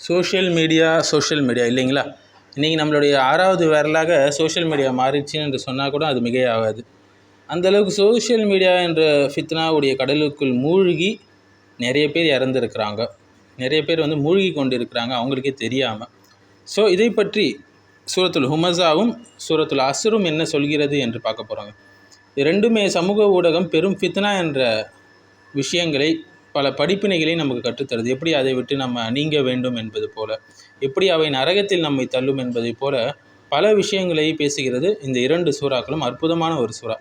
Social media social media இல்லைங்களா? இன்றைக்கி நம்மளுடைய ஆறாவது வரலாக சோஷியல் மீடியா மாறிடுச்சின்னு என்று சொன்னால் கூட அது மிகையாகாது. அந்தளவுக்கு சோஷியல் மீடியா என்ற ஃபித்னாவுடைய கடலுக்குள் மூழ்கி நிறைய பேர் இறந்துருக்குறாங்க. நிறைய பேர் வந்து மூழ்கி கொண்டு இருக்கிறாங்க அவங்களுக்கே தெரியாமல் ஸோ இதை பற்றி சூரத்துல் ஹுமஸாவும் சூரத்துல் அசுரும் என்ன சொல்கிறது என்று பார்க்க போகிறாங்க ரெண்டுமே சமூக ஊடகம் பெரும் ஃபித்னா என்ற விஷயங்களை பல படிப்பினைகளை நமக்கு கற்றுத்தருது. எப்படி அதை விட்டு நம்ம நீங்க வேண்டும் என்பது போல எப்படி அவை நரகத்தில் நம்மை தள்ளும் என்பதை போல பல விஷயங்களை பேசுகிறது இந்த இரண்டு சூறாக்களும். அற்புதமான ஒரு சூறா.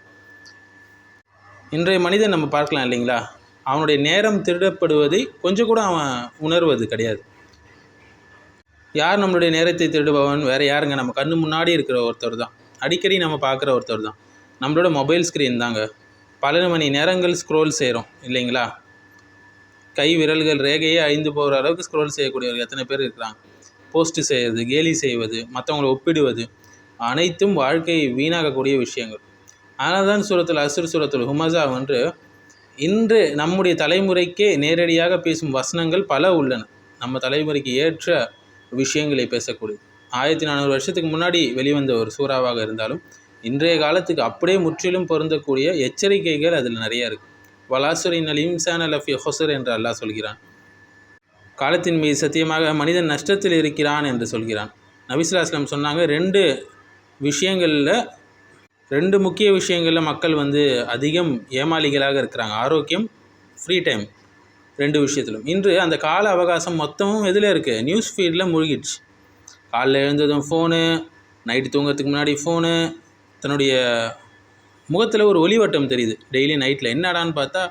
இன்றைய மனிதன் நம்ம பார்க்கலாம் இல்லைங்களா? அவனுடைய நேரம் திருடப்படுவதை கொஞ்சம் கூட அவன் உணர்வது கிடையாது. யார் நம்மளுடைய நேரத்தை திருடுபவன்? வேறு யாருங்க? நம்ம கண்ணு முன்னாடி இருக்கிற ஒருத்தர் தான். அடிக்கடி நம்ம பார்க்குற ஒருத்தர் தான். நம்மளோட மொபைல் ஸ்க்ரீன் தாங்க. பல மணி நேரங்கள் ஸ்க்ரோல் செய்கிறோம் இல்லைங்களா? கை விரல்கள் ரேகையே அழிந்து போகிற அளவுக்கு ஸ்க்ரோல் செய்யக்கூடியவர்கள் எத்தனை பேர் இருக்கிறாங்க? போஸ்ட்டு செய்கிறது கேலி செய்வது மற்றவங்களை ஒப்பிடுவது அனைத்தும் வாழ்க்கையை வீணாகக்கூடிய விஷயங்கள். ஆனால் தான் சூரத்தில் அசுர் சூரத்தில் ஹுமசா ஒன்று இன்று நம்முடைய தலைமுறைக்கே நேரடியாக பேசும் வசனங்கள் பல உள்ளன. நம்ம தலைமுறைக்கு ஏற்ற விஷயங்களை பேசக்கூடியது. ஆயிரத்தி நானூறு வருஷத்துக்கு முன்னாடி வெளிவந்த ஒரு சூறாவாக இருந்தாலும் இன்றைய காலத்துக்கு அப்படியே முற்றிலும் பொருந்தக்கூடிய எச்சரிக்கைகள் அதில் நிறைய இருக்குது வலாசுரின் அல் இம்சான் அல் அஃபி ஹொசர் என்று அல்லாஹ் சொல்கிறான். காலத்தின் மீது சத்தியமாக மனிதன் நஷ்டத்தில் இருக்கிறான் என்று சொல்கிறான். நபிசுல்லாஸ்லாம் சொன்னாங்க ரெண்டு விஷயங்களில் ரெண்டு முக்கிய விஷயங்களில் மக்கள் வந்து அதிகம் ஏமாளிகளாக இருக்கிறாங்க. ஆரோக்கியம் ஃப்ரீ டைம் ரெண்டு விஷயத்திலும். இன்று அந்த கால அவகாசம் மொத்தமும் எதில் இருக்குது நியூஸ் ஃபீல்டில் மூழ்கிடுச்சு. காலைல எழுந்ததும் ஃபோனு நைட்டு தூங்கிறதுக்கு முன்னாடி ஃபோனு தன்னுடைய முகத்தில் ஒரு ஒளிவட்டம் தெரியுது. டெய்லி நைட்டில் என்னடான்னு பார்த்தா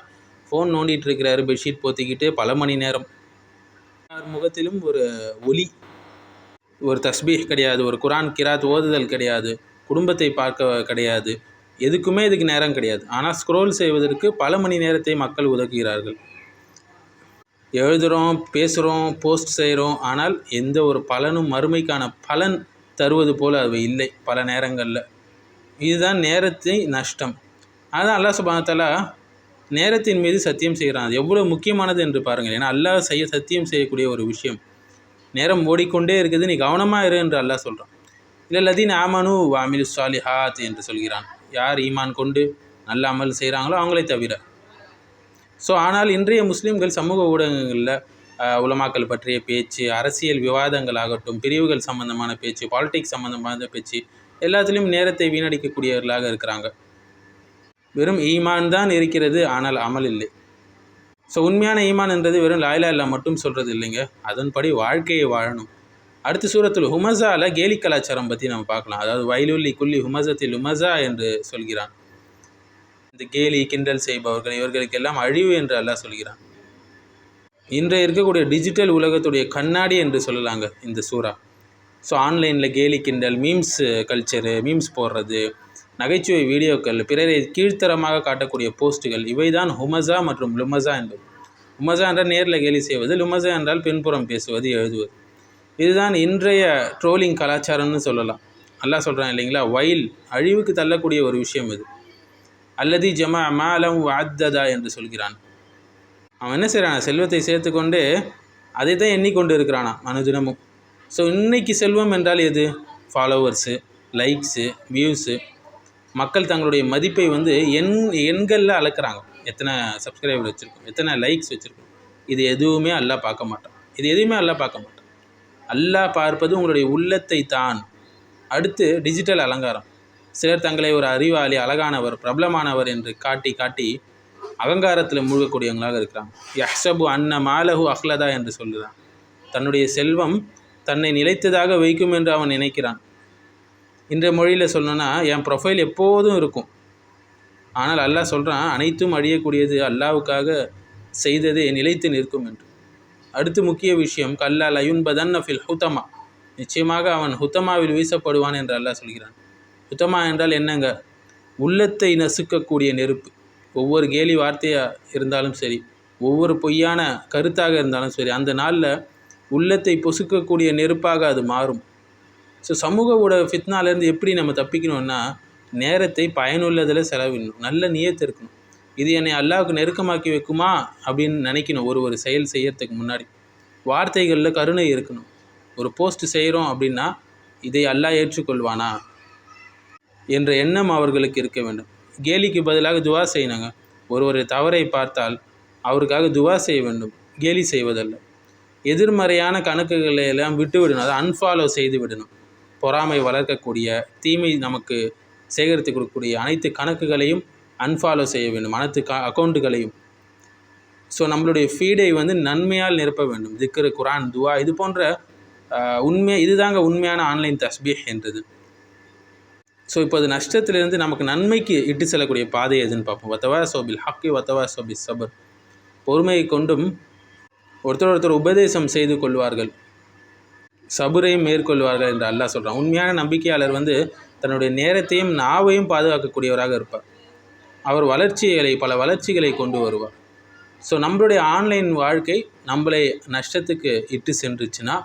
ஃபோன் நோண்டிகிட்டு இருக்கிறாரு பெட்ஷீட் போத்திக்கிட்டு பல மணி நேரம். முகத்திலும் ஒரு ஒளி ஒரு தஸ்பீஹ் கிடையாது ஒரு குரான் கிராத் ஓதுதல் கிடையாது குடும்பத்தை பார்க்க கிடையாது எதுக்குமே இதுக்கு நேரம் கிடையாது. ஆனால் ஸ்க்ரோல் செய்வதற்கு பல மணி நேரத்தை மக்கள் ஒதுக்குகிறார்கள். எழுதுகிறோம் பேசுகிறோம் போஸ்ட் செய்கிறோம் ஆனால் எந்த ஒரு பலனும் மறுமைக்கான பலன் தருவது போல் அவை இல்லை பல நேரங்களில். இதுதான் நேரத்தை நஷ்டம். அதுதான் அல்லாஹ் சுபானத்தாலா நேரத்தின் மீது சத்தியம் செய்கிறான். அது எவ்வளோ முக்கியமானது என்று பாருங்கள். ஏன்னா அல்லாஹ் செய்ய சத்தியம் செய்யக்கூடிய ஒரு விஷயம். நேரம் ஓடிக்கொண்டே இருக்குது. நீ கவனமாக இரு என்று அல்லாஹ் சொல்கிறான் இல்லை லதீன் ஆமனு வாமிலு சாலிஹாத் என்று சொல்கிறான். யார் ஈமான் கொண்டு நல்ல அமல் செய்கிறாங்களோ அவங்களே தவிர. ஸோ ஆனால் இன்றைய முஸ்லீம்கள் சமூக ஊடகங்களில் உலமாக்கல் பற்றிய பேச்சு அரசியல் விவாதங்கள் ஆகட்டும் பிரிவுகள் சம்பந்தமான பேச்சு பாலிடிக்ஸ் சம்பந்தமான பேச்சு எல்லாத்துலேயும் நேரத்தை வீணடிக்கக்கூடியவர்களாக இருக்கிறாங்க. வெறும் ஈமான் தான் இருக்கிறது ஆனால் அமல் இல்லை. ஸோ உண்மையான ஈமான் என்றது வெறும் லாயிலா இல்லா மட்டும் சொல்கிறது இல்லைங்க. அதன்படி வாழ்க்கையை வாழணும். அடுத்த சூரத்தில் ஹுமஸாவில் கேலி கலாச்சாரம் பற்றி நம்ம பார்க்கலாம். அதாவது வயலுள்ளி குள்ளி ஹுமசத்தில் ஹுமஸா என்று சொல்கிறான். இந்த கேலி கிண்டல் செய்பவர்கள் இவர்களுக்கெல்லாம் அழிவு என்று அல்லாஹ் சொல்கிறான். இன்றைய இருக்கக்கூடிய டிஜிட்டல் உலகத்துடைய கண்ணாடி என்று சொல்லலாங்க இந்த சூறா. ஸோ ஆன்லைனில் கேலி கிண்டல் மீம்ஸ் கல்ச்சரு மீம்ஸ் போடுறது நகைச்சுவை வீடியோக்கள் பிறரை கீழ்த்தரமாக காட்டக்கூடிய போஸ்ட்டுகள் இவை தான் ஹுமஸா மற்றும் லுமசா என்பது. உமசா என்றால் நேரில் கேலி செய்வது லுமஸா என்றால் பின்புறம் பேசுவது எழுதுவது. இதுதான் இன்றைய ட்ரோலிங் கலாச்சாரம்னு சொல்லலாம். நல்லா சொல்கிறான் இல்லைங்களா? வயல் அழிவுக்கு தள்ளக்கூடிய ஒரு விஷயம் இது. அல்லது ஜமா மாலம் வாத்ததா என்று சொல்கிறான். அவன் என்ன செய்கிறான் செல்வத்தை சேர்த்துக்கொண்டு அதை தான் எண்ணிக்கொண்டு இருக்கிறானா மனுதினமும் ஸோ இன்றைக்கி செல்வம் என்றால் எது? ஃபாலோவர்ஸு லைக்ஸு வியூஸு மக்கள் தங்களுடைய மதிப்பை வந்து எண் எண்களில் அளக்குறாங்க. எத்தனை சப்ஸ்கிரைபர் வச்சுருக்கோம் எத்தனை லைக்ஸ் வச்சுருக்கோம். இது எதுவுமே அல்லா பார்க்க மாட்டான். இது எதுவுமே அல்லா பார்க்க மாட்டான். அல்லா பார்ப்பது உங்களுடைய உள்ளத்தை தான். அடுத்து டிஜிட்டல் அலங்காரம். சிலர் தங்களை ஒரு அறிவாளி அழகானவர் பிரபலமானவர் என்று காட்டி காட்டி அகங்காரத்தில் மூழ்கக்கூடியவங்களாக இருக்கிறாங்க. யஹ்சபு அன்ன மாலஹு அஹ்லதா என்று சொல்லுதான் தன்னுடைய செல்வம் தன்னை நிலைத்ததாக வைக்கும் என்று அவன் நினைக்கிறான். இன்றைய மொழியில் சொல்லணும்னா என் ப்ரொஃபைல் எப்போதும் இருக்கும். ஆனால் அல்லாஹ் சொல்கிறான் அனைத்தும் அழியக்கூடியது அல்லாவுக்காக செய்ததே நிலைத்து நிற்கும் என்று. அடுத்து முக்கிய விஷயம் கல்லால் அயுன்பதன் ஃபில் ஹுத்தமா நிச்சயமாக அவன் ஹுத்தமாவில் வீசப்படுவான் என்று அல்லாஹ் சொல்கிறான். ஹுத்தமா என்றால் என்னங்க? உள்ளத்தை நசுக்கக்கூடிய நெருப்பு. ஒவ்வொரு கேலி வார்த்தையாக இருந்தாலும் சரி ஒவ்வொரு பொய்யான கருத்தாக இருந்தாலும் சரி அந்த நாளில் உள்ளத்தை பொசுக்கக்கூடிய நெருப்பாக அது மாறும். ஸோ சமூக ஊடக ஃபித்னாலேருந்து எப்படி நம்ம தப்பிக்கணும்னா நேரத்தை பயனுள்ளதில் செலவிடணும். நல்ல நியத்து இருக்கணும். இது என்னை அல்லாவுக்கு நெருக்கமாக்கி வைக்குமா? அப்படின்னு நினைக்கணும். ஒரு ஒரு செயல் செய்யறதுக்கு முன்னாடி. வார்த்தைகளில் கருணை இருக்கணும். ஒரு போஸ்ட் செய்கிறோம் அப்படின்னா இதை அல்லாஹ் ஏற்றுக்கொள்வானா? என்ற எண்ணம் அவர்களுக்கு இருக்க வேண்டும். கேலிக்கு பதிலாக துவா செய்யணுங்க ஒருவரை தவறை பார்த்தால் அவருக்காக துவா செய்ய வேண்டும். கேலி செய்வதல்ல. எதிர்மறையான கணக்குகளை எல்லாம் விட்டு விடணும் அதை அன்ஃபாலோ செய்து விடணும். பொறாமை வளர்க்கக்கூடிய தீமை நமக்கு சேகரித்து கொடுக்கக்கூடிய அனைத்து கணக்குகளையும் அன்ஃபாலோ செய்ய வேண்டும். அனைத்து க அக்கௌண்ட்டுகளையும் ஸோ நம்மளுடைய ஃபீடை வந்து நன்மையால் நிரப்ப வேண்டும். திக்ரு குரான் துவா இது போன்ற உண்மை இதுதாங்க உண்மையான ஆன்லைன் தஸ்பீஹ் என்றது. ஸோ இப்போ அது நஷ்டத்திலிருந்து நமக்கு நன்மைக்கு இட்டு செல்லக்கூடிய பாதை எதுன்னு பார்ப்போம். வத்தவா சோபில் ஹக்கி வத்தவா சோபி சபர். பொறுமையை கொண்டும் ஒருத்தர் ஒருத்தர் உபதேசம் செய்து கொள்வார்கள். சபுரையும் மேற்கொள்வார்கள் என்று அல்லாஹ் சொல்கிறான் உண்மையான நம்பிக்கையாளர் வந்து தன்னுடைய நேரத்தையும் நாவையும் பாதுகாக்கக்கூடியவராக இருப்பார். அவர் வளர்ச்சிகளை பல வளர்ச்சிகளை கொண்டு வருவார். ஸோ நம்மளுடைய ஆன்லைன் வாழ்க்கை நம்மளை நஷ்டத்துக்கு இட்டு சென்றுச்சுன்னா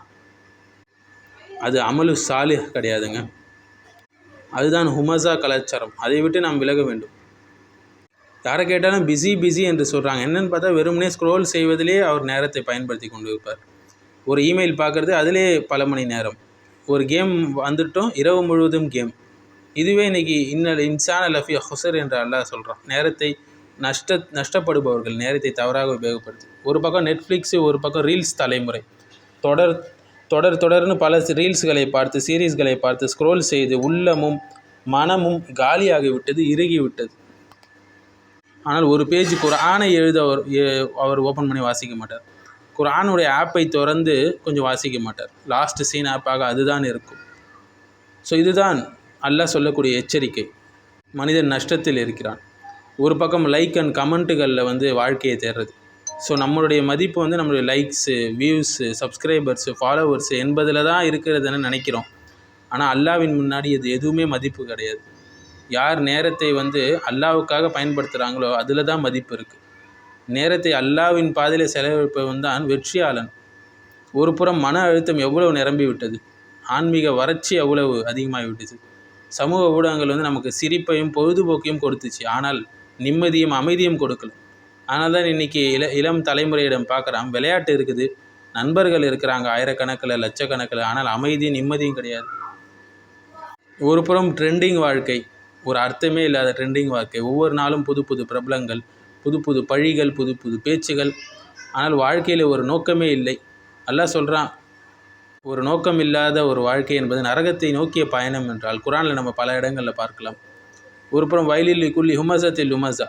அது அமலு சாலி கிடையாதுங்க. அதுதான் ஹுமசா கலாச்சாரம். அதை விட்டு நாம் விலக வேண்டும். யாரை கேட்டாலும் பிஸி பிஸி என்று சொல்கிறாங்க என்னென்னு பார்த்தா வெறுமனே ஸ்க்ரோல் செய்வதிலே அவர் நேரத்தை பயன்படுத்தி கொண்டு இருப்பார் ஒரு இமெயில் பார்க்குறது அதிலே பல மணி நேரம். ஒரு கேம் வந்துட்டோம் இரவு முழுவதும் கேம் இதுவே இன்றைக்கி இன்னல் இன்சான லஃபி ஹொசர் என்று அல்லாஹ் சொல்கிறான் நேரத்தை நஷ்ட நஷ்டப்படுபவர்கள் நேரத்தை தவறாக உபயோகப்படுத்தி. ஒரு பக்கம் நெட்ஃப்ளிக்ஸு ஒரு பக்கம் ரீல்ஸ் தலைமுறை. தொடர் தொடர் தொடர்னு பல ரீல்ஸ்களை பார்த்து சீரீஸ்களை பார்த்து ஸ்க்ரோல் செய்து உள்ளமும் மனமும் காலியாகிவிட்டது இறுகிவிட்டது. ஆனால் ஒரு பேஜ் குரானை எழுத அவர் அவர் ஓப்பன் பண்ணி வாசிக்க மாட்டார். குரானுடைய ஆப்பை திறந்து கொஞ்சம் வாசிக்க மாட்டார். லாஸ்ட் சீன் ஆப்பாக அதுதான் இருக்கும். ஸோ இதுதான் அல்லாஹ் சொல்லக்கூடிய எச்சரிக்கை. மனிதன் நஷ்டத்தில் இருக்கிறான். ஒரு பக்கம் லைக் அண்ட் கமெண்ட்டுகளில் வந்து வாழ்க்கையை தேடுறது. ஸோ நம்மளுடைய மதிப்பு வந்து நம்மளுடைய லைக்ஸு வியூஸு சப்ஸ்கிரைபர்ஸு ஃபாலோவர்ஸு என்பதில் தான் இருக்கிறதுன்னு நினைக்கிறோம். ஆனால் அல்லாவின் முன்னாடி இது எதுவுமே மதிப்பு கிடையாது. யார் நேரத்தை வந்து அல்லாவுக்காக பயன்படுத்துகிறாங்களோ அதில் தான் மதிப்பு இருக்குது நேரத்தை அல்லாவின் பாதையில் செலவழிப்பவன் தான் வெற்றியாளன். ஒரு புறம் மன அழுத்தம் எவ்வளவு நிரம்பி விட்டது? ஆன்மீக வறட்சி அவ்வளவு அதிகமாகி விட்டது? சமூக ஊடகங்கள் வந்து நமக்கு சிரிப்பையும் பொழுதுபோக்கையும் கொடுத்துச்சு. ஆனால் நிம்மதியும் அமைதியும் கொடுக்கல. ஆனால் தான் இன்றைக்கி இள இளம் தலைமுறையிடம் பார்க்குறான் விளையாட்டு இருக்குது. நண்பர்கள் இருக்கிறாங்க ஆயிரக்கணக்கில் லட்சக்கணக்கில். ஆனால் அமைதியும் நிம்மதியும் கிடையாது. ஒரு புறம் ட்ரெண்டிங் வாழ்க்கை. ஒரு அர்த்தமே இல்லாத ட்ரெண்டிங் வாழ்க்கை. ஒவ்வொரு நாளும் புது புது பிரபலங்கள் புது புது பழிகள் புது புது பேச்சுகள். ஆனால் வாழ்க்கையில் ஒரு நோக்கமே இல்லை. அல்லாஹ் சொல்கிறான் ஒரு நோக்கம் இல்லாத ஒரு வாழ்க்கை என்பது நரகத்தை நோக்கிய பயணம் என்றால் குரானில் நம்ம பல இடங்களில் பார்க்கலாம். ஒரு புறம் வயலில் குள்ளி ஹுமசத்தில் ஹுமசா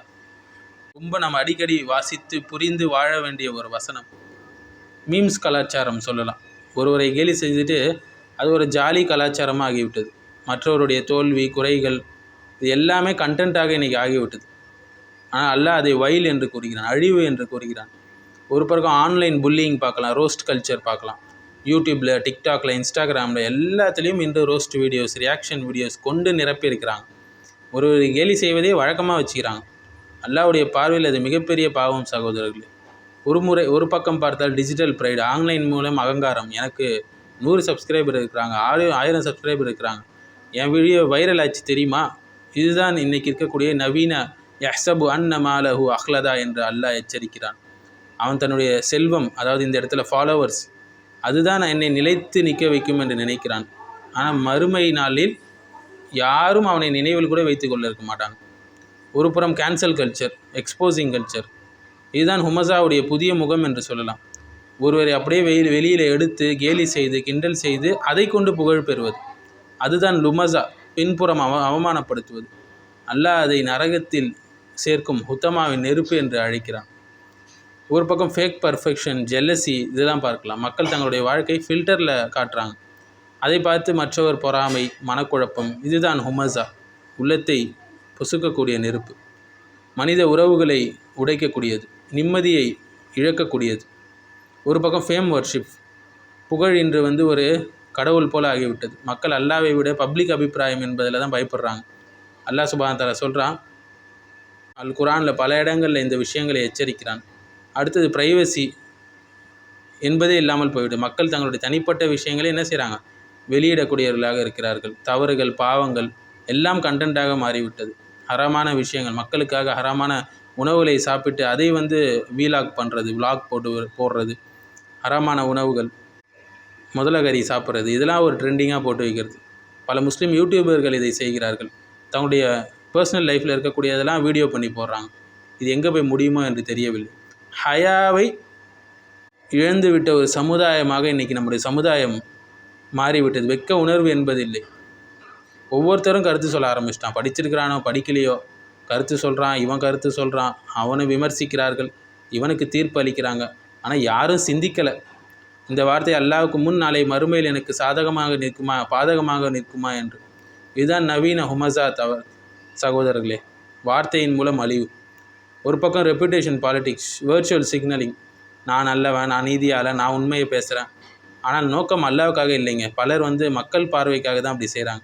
ரொம்ப நம்ம அடிக்கடி வாசித்து புரிந்து வாழ வேண்டிய ஒரு வசனம். மீம்ஸ் கலாச்சாரம் சொல்லலாம். ஒருவரை கேலி செஞ்சுட்டு அது ஒரு ஜாலி கலாச்சாரமாக ஆகிவிட்டது மற்றவருடைய தோல்வி குறைகள் இது எல்லாமே கண்டென்ட்டாக இன்றைக்கி ஆகிவிட்டது. ஆனால் அல்லாஹ் அதை வயல் என்று கூறுகிறான் அழிவு என்று கூறுகிறான். ஒரு பக்கம் ஆன்லைன் புல்லிங் பார்க்கலாம் ரோஸ்ட் கல்ச்சர் பார்க்கலாம். யூடியூப்பில் டிக்டாக்ல இன்ஸ்டாகிராமில் எல்லாத்துலேயும் இன்று ரோஸ்ட் வீடியோஸ் ரியாக்ஷன் வீடியோஸ் கொண்டு நிரப்பியிருக்கிறாங்க ஒரு கேலி செய்வதே வழக்கமாக வச்சுக்கிறாங்க. அல்லாவுடைய பார்வையில் அது மிகப்பெரிய பாவம் சகோதரர்களே. ஒரு முறை ஒரு பக்கம் பார்த்தால் டிஜிட்டல் ப்ரைடு ஆன்லைன் மூலம் அகங்காரம். எனக்கு நூறு சப்ஸ்கிரைபர் இருக்கிறாங்க ஆறு ஆயிரம் சப்ஸ்கிரைபர் இருக்கிறாங்க. என் வீடியோ வைரல் ஆச்சு தெரியுமா? இதுதான் இன்றைக்கி இருக்கக்கூடிய நவீன யஹ்சபு அன்ன மாலஹு அஹ்லதா என்று அல்லாஹ் எச்சரிக்கிறான். அவன் தன்னுடைய செல்வம் அதாவது இந்த இடத்துல ஃபாலோவர்ஸ் அதுதான் என்னை நிலைத்து நிற்க வைக்கும் என்று நினைக்கிறான். ஆனால் மறுமை நாளில் யாரும் அவனை நினைவில் கூட வைத்து கொள்ள இருக்க மாட்டாங்க. ஒரு புறம் கேன்சல் கல்ச்சர் எக்ஸ்போசிங் கல்ச்சர் இதுதான் ஹுமசாவுடைய புதிய முகம் என்று சொல்லலாம். ஒருவரை அப்படியே வெளியில் வெளியில் எடுத்து கேலி செய்து கிண்டல் செய்து அதை கொண்டு புகழ் பெறுவது. அதுதான் லுமசா பின்புறம் அவ அவமானப்படுத்துவது. அல்லாஹ் அதை நரகத்தில் சேர்க்கும் ஹுத்தமாவின் நெருப்பு என்று அழைக்கிறான். ஒரு பக்கம் ஃபேக் பர்ஃபெக்ஷன் ஜெல்லசி இதெல்லாம் பார்க்கலாம். மக்கள் தங்களுடைய வாழ்க்கை ஃபில்டரில் காட்டுறாங்க. அதை பார்த்து மற்றவர் பொறாமை மனக்குழப்பம் இதுதான் ஹுமசா உள்ளத்தை பொசுக்கக்கூடிய நெருப்பு. மனித உறவுகளை உடைக்கக்கூடியது நிம்மதியை இழக்கக்கூடியது. ஒரு பக்கம் ஃபேம் ஒர்ஷிப் புகழ் இன்று வந்து ஒரு கடவுள் போல ஆகிவிட்டது. மக்கள் அல்லாவை விட பப்ளிக் அபிப்பிராயம் என்பதில் தான் பயப்படுறாங்க. அல்லாஹ் சுபான் சொல்கிறான் அல் குரானில் பல இடங்களில் இந்த விஷயங்களை எச்சரிக்கிறான். அடுத்தது ப்ரைவசி என்பதே இல்லாமல் போய்விடும் மக்கள் தங்களுடைய தனிப்பட்ட விஷயங்களை என்ன செய்கிறாங்க வெளியிடக்கூடியவர்களாக இருக்கிறார்கள். தவறுகள் பாவங்கள் எல்லாம் கண்டென்ட்டாக மாறிவிட்டது. ஹரமான விஷயங்கள் மக்களுக்காக ஹரமான உணவுகளை சாப்பிட்டு அதை வந்து வீலாக் பண்ணுறது விலாக் போட்டு போடுறது ஹரமான உணவுகள் முதலகரி சாப்பிட்றது இதெல்லாம் ஒரு ட்ரெண்டிங்காக போட்டு வைக்கிறது. பல முஸ்லீம் யூடியூபர்கள் இதை செய்கிறார்கள். தங்களுடைய பர்சனல் லைஃப்பில் இருக்கக்கூடியதெல்லாம் வீடியோ பண்ணி போடுறாங்க. இது எங்கே போய் முடியுமோ என்று தெரியவில்லை. ஹயாவை இழந்துவிட்ட ஒரு சமுதாயமாக இன்றைக்கி நம்முடைய சமுதாயம் மாறிவிட்டது. வெக்க உணர்வு என்பதில்லை. ஒவ்வொருத்தரும் கருத்து சொல்ல ஆரம்பிச்சிட்டான். படிச்சிருக்கிறானோ படிக்கலையோ கருத்து சொல்கிறான் இவன் கருத்து சொல்கிறான் அவனை விமர்சிக்கிறார்கள் இவனுக்கு தீர்ப்பு அளிக்கிறாங்க. ஆனால் யாரும் சிந்திக்கலை. இந்த வார்த்தை அல்லாவுக்கு முன் நாளை மறுமையில் எனக்கு சாதகமாக நிற்குமா பாதகமாக நிற்குமா என்று. இதுதான் நவீன ஹுமசா தவ சகோதரர்களே வார்த்தையின் மூலம் அழிவு. ஒரு பக்கம் ரெப்புடேஷன் பாலிடிக்ஸ் வேர்ச்சுவல் சிக்னலிங் நான் நல்லவன் நான் நீதியால் நான் உண்மையை பேசுகிறேன் ஆனால் நோக்கம் அல்லாவுக்காக இல்லைங்க. பலர் வந்து மக்கள் பார்வைக்காக தான் அப்படி செய்கிறாங்க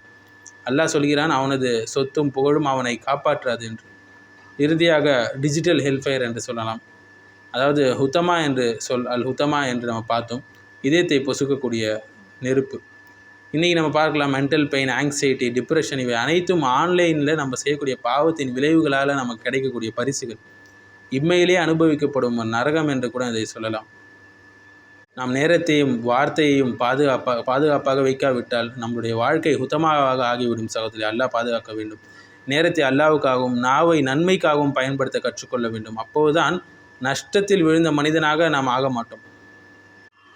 அல்லாஹ் சொல்கிறான் அவனது சொத்தும் புகழும் அவனை காப்பாற்றாது என்று. இறுதியாக டிஜிட்டல் ஹெல்ஃபயர் என்று சொல்லலாம். அதாவது ஹுத்தமா என்று சொல் அல் ஹுத்தமா என்று நம்ம பார்த்தோம். இதயத்தை பொசுக்கக்கூடிய நெருப்பு. இன்றைக்கி நம்ம பார்க்கலாம் மென்டல் பெயின் ஆங்ஸைட்டி டிப்ரெஷன் இவை அனைத்தும் ஆன்லைனில் நம்ம செய்யக்கூடிய பாவத்தின் விளைவுகளால் நமக்கு கிடைக்கக்கூடிய பரிசுகள். இம்மையிலே அனுபவிக்கப்படும் நரகம் என்று கூட இதை சொல்லலாம். நாம் நேரத்தையும் வார்த்தையையும் பாதுகாப்பாக பாதுகாப்பாக வைக்காவிட்டால் நம்முடைய வாழ்க்கை ஹுத்தமாக ஆகிவிடும் சகோதரி அல்லாஹ் பாதுகாக்க வேண்டும். நேரத்தை அல்லாவுக்காகவும் நாவை நன்மைக்காகவும் பயன்படுத்த கற்றுக்கொள்ள வேண்டும். அப்போதுதான் நஷ்டத்தில் விழுந்த மனிதனாக நாம் ஆக மாட்டோம்.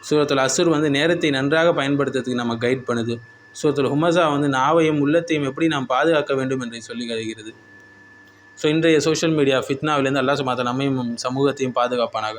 சூரத்தில் அசுர் வந்து நேரத்தை நன்றாக பயன்படுத்துறதுக்கு நம்ம கைட் பண்ணுது. சூரத்தில் ஹுமசா வந்து நாவையும் உள்ளத்தையும் எப்படி நாம் பாதுகாக்க வேண்டும் என்று சொல்லி கருகிறது ஸோ இன்றைய சோஷியல் மீடியா ஃபித்னாவிலேருந்து அல்லா சுமாத்த நம்மையும் சமூகத்தையும் பாதுகாப்பானாக.